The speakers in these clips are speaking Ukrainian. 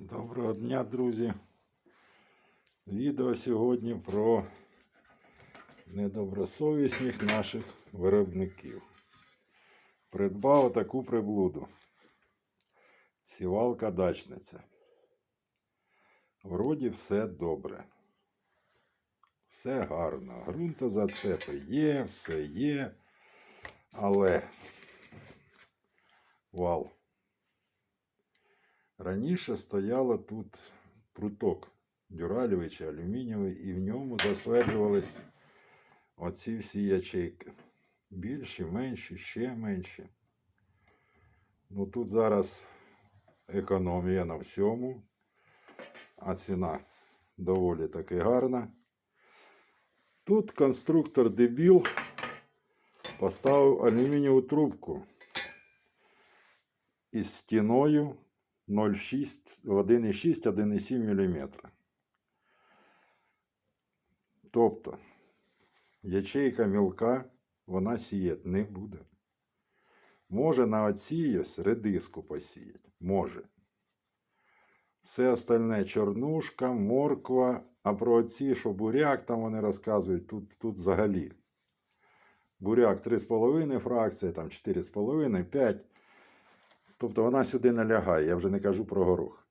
Доброго дня, друзі. Відео сьогодні про недобросовісних наших виробників. Придбав таку приблуду. Сівалка дачниця. Вроді все добре. Все гарно. Грунтозацепи є, все є. Але вал. Раніше стояло тут пруток дюралевий чи алюмінієвий, і в ньому засверджувались оці всі ячейки. Більші, менші, ще менші. Ну тут зараз економія на всьому, а ціна доволі таки гарна. Тут конструктор дебіл поставив алюмінієву трубку із стіною 0,6, 1,6, 1,7 мм. Тобто ячейка мілка вона сіяти не буде. Може на оцій ось редиску посіяти. Може. Все остальне чорнушка, морква, а про оці, що буряк, там вони розказують, тут, тут взагалі. Буряк 3,5 фракція, там 4,5, 5. Тобто вона сюди не лягає, я вже не кажу про горох.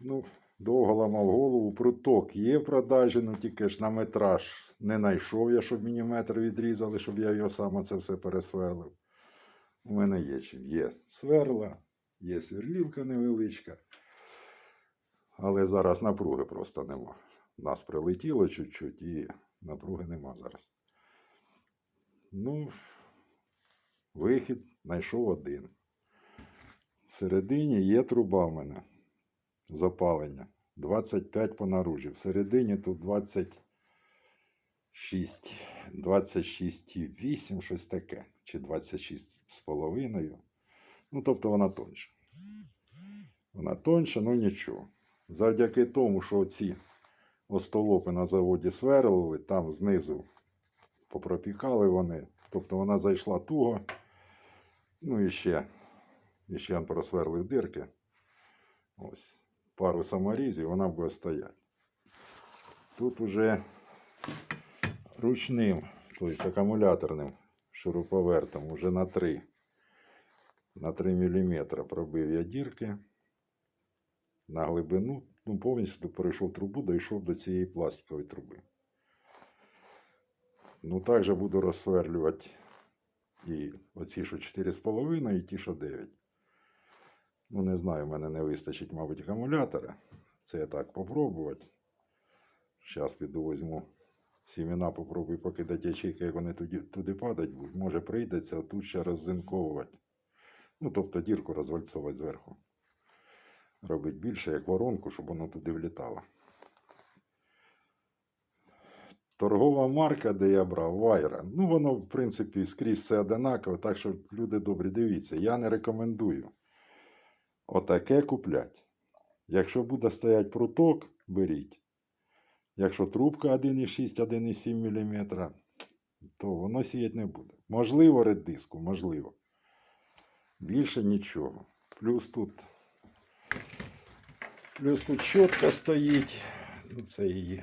Ну, довго ламав голову, пруток є в продажі, ну тільки ж на метраж не знайшов я, щоб мені метр відрізали, щоб я його сам це все пересверлив. У мене є чим. Є сверла, є сверлілка невеличка. Але зараз напруги просто нема. Нас прилетіло чуть-чуть і напруги нема зараз. Ну, Вихід знайшов один. Всередині є труба в мене. Запалення. 25 по наружі. Всередині тут 26, 26,8, щось таке. Чи 26 з половиною. Ну, тобто вона тонша. Вона тонша, ну нічого. Завдяки тому, що ці остолопи на заводі сверлили, там знизу попропікали вони. Тобто вона зайшла туго. Ну і ще, і ще просверлив дирки. Ось. Пару саморізів, вона буде стояти. Тут уже ручним, тобто акумуляторним шуруповертом, уже на 3, на 3 мм пробив я дірки на глибину. Ну, повністю перейшов трубу, дійшов до цієї пластикової труби. Ну, також буду розсверлювати і оці, що 4,5, і ті, що 9. Ну, не знаю, в мене не вистачить, мабуть, акумулятора. Це я так попробувати. Зараз піду візьму сімена, попробую покидати ячейки, як вони туди, туди падать. Може прийдеться тут ще роззинковувати. Ну, тобто дірку розвальцовувати зверху. Робити більше, як воронку, щоб воно туди влітало. Торгова марка, де я брав, Вайра. Ну, воно, в принципі, скрізь все одинаково, так що, люди добрі, дивіться, я не рекомендую отаке куплять. Якщо буде стояти пруток, беріть. Якщо трубка 1,6, 1,7 мм, то воно сіяти не буде. Можливо, редиску, можливо. Більше нічого. Плюс тут, плюс тут щотка стоїть. Ну, Це її.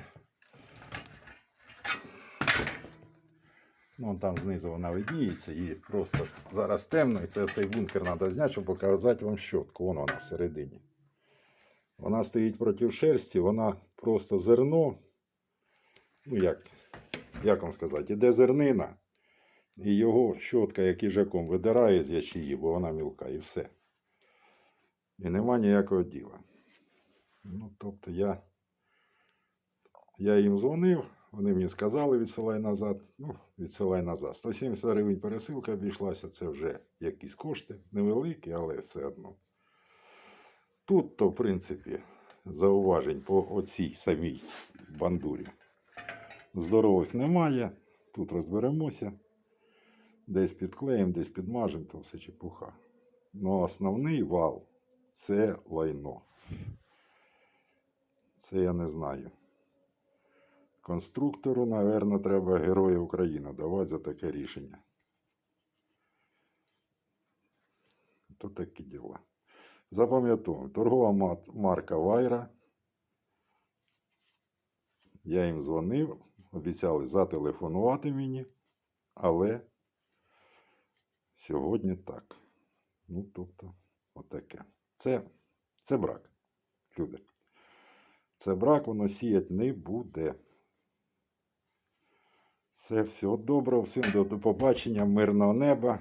Ну, там знизу вона видніється і просто зараз темно, і це цей бункер треба зняти, щоб показати вам щотку. Вон вона всередині. Вона стоїть проти шерсті, вона просто зерно. Ну, як, як вам сказати, іде зернина, і його щотка, як їжаком, видирає з ячії, бо вона мілка, і все. І нема ніякого діла. Ну, тобто я, я їм дзвонив. Вони мені сказали, відсилай назад. Ну, відсилай назад. 170 гривень пересилка обійшлася, це вже якісь кошти. Невеликі, але все одно. Тут, то, в принципі, зауважень по оцій самій бандурі. Здорових немає. Тут розберемося. Десь підклеїмо, десь підмажемо, то все чепуха. Ну, основний вал це лайно. Це я не знаю. Конструктору, напевно, треба Героя України давати за таке рішення. То такі діла. Запам'ятовуємо, торгова марка Вайра. Я їм дзвонив, обіцяли зателефонувати мені, але сьогодні так. Ну, тобто, отаке. Це, це брак, люди. Це брак, воно сіять не буде. Все, всього доброго, всім до, побачення, мирного неба.